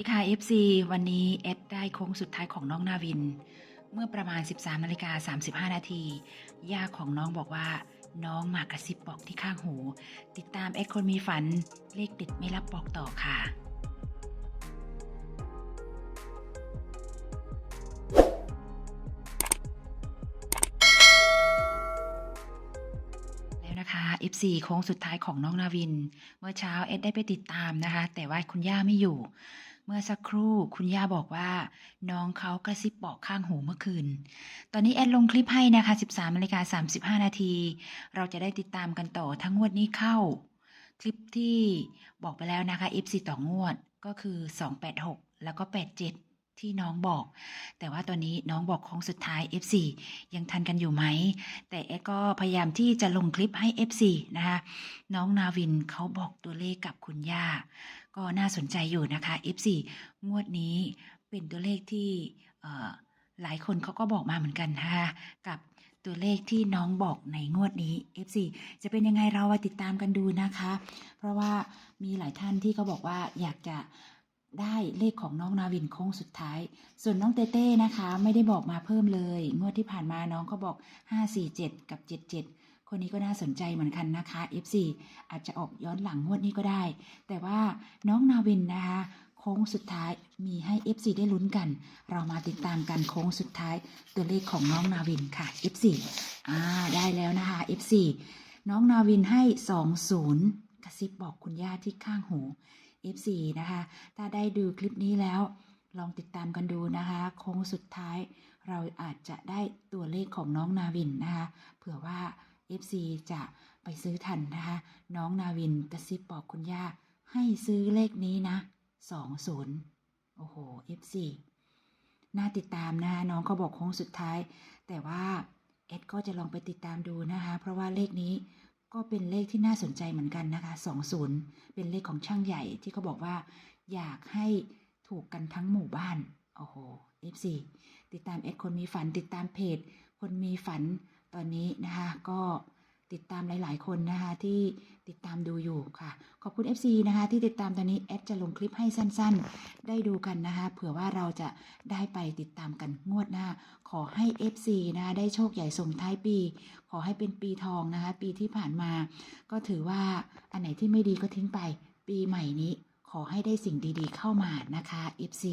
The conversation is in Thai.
ดีค่ะ FC วันนี้เอดได้โค้งสุดท้ายของน้องนาวิน เมื่อประมาณ 13นาฬิกา35 นาทีย่าของน้องบอกว่า น้องมากระซิบบอกที่ข้างหู ติดตามเอ็ดคนมีฝัน เลขเด็ดไม่รับบอกต่อค่ะ แล้วนะคะ FC โค้งสุดท้ายของน้องนาวิน เมื่อเช้าเอ็ดได้ไปติดตามนะคะ แต่ว่าคุณย่าไม่อยู่ เมื่อสักครู่คุณย่าบอกว่า น้องเขากระซิบบอกข้างหูเมื่อคืน ตอนนี้แอดลงคลิปให้นะคะ 13นาฬิกา35 นาที เราจะได้ติดตามกันต่อทั้งงวดนี้เข้า คลิปที่บอกไปแล้วนะคะ FC ต่องวดก็คือ 286 แล้วก็ 87 ที่น้องบอก แต่ว่าตอนนี้น้องบอกของสุดท้าย FC ยังทันกันอยู่ไหม แต่แอดก็พยายามที่จะลงคลิปให้ FC นะคะ น้องนาวินเขาบอกตัวเลขกับคุณย่า ก็น่าสนใจอยู่นะคะ F4 งวดนี้เป็นตัวเลขที่เอ่อหลายคนเขาก็บอกมาเหมือนกันนะคะกับตัวเลขที่น้องบอกในงวดนี้ F4 จะเป็นยังไงเราาติดตามกันดูนะคะ เพราะว่ามีหลายท่านที่เขาบอกว่าอยากจะ ได้เลขของน้องนาวินโค้งสุดท้าย ส่วนน้องเต้เต้นะคะ ไม่ได้บอกมาเพิ่มเลยงวดที่ผ่านมาน้องก็บอก 547 กับ 77 คนนี้ก็น่าสนใจเหมือนกันนะคะ F4 อาจจะออกย้อนหลังงวดนี้ก็ได้ แต่ว่าน้องนาวินนะคะโค้งสุดท้ายมีให้ FC ได้ลุ้นกัน เรามาติดตามกันโค้งสุดท้ายตัวเลขของน้องนาวินค่ะ F4 อ่าได้แล้วนะคะ F4 น้องนาวินให้ 20 กระซิบบอกคุณย่าที่ข้างหู F4 นะคะ ถ้าได้ดูคลิปนี้แล้ว ลองติดตามกันดูนะคะโค้งสุดท้าย เราอาจจะได้ตัวเลขของน้องนาวินนะคะ เผื่อว่า FC จะไปซื้อทันนะคะ น้องนาวินกระซิบบอกคุณย่าให้ซื้อเลขนี้นะสองศูนย์โอ้โห F4 น่าติดตามนะคะน้องเขาบอกโค้งสุดท้าย แต่ว่าเอ็ดก็จะลองไปติดตามดูนะคะ เพราะว่าเลขนี้ ก็เป็นเลขที่น่าสนใจเหมือนกันนะคะ20 เป็นเลขของช่างใหญ่ที่เขาบอกว่า อยากให้ถูกกันทั้งหมู่บ้าน โอ้โห F4 ติดตามเอ็ดคนมีฝันติดตามเพจ คนมีฝันตอนนี้นะคะก็ ติดตามหลาย ๆ คนนะคะที่ติดตามดูอยู่ค่ะ ขอบคุณ FC นะคะที่ติดตามตอนนี้แอดจะลงคลิปให้สั้น ๆ ได้ดูกันนะคะเผื่อว่าเราจะได้ไปติดตามกันงวดหน้า ขอให้ FC นะคะได้โชคใหญ่ส่งท้ายปี ขอให้เป็นปีทองนะคะ ปีที่ผ่านมา ก็ถือว่าอันไหนที่ไม่ดีก็ทิ้งไป ปีใหม่นี้ ขอให้ได้สิ่งดี ๆ เข้ามานะคะ FC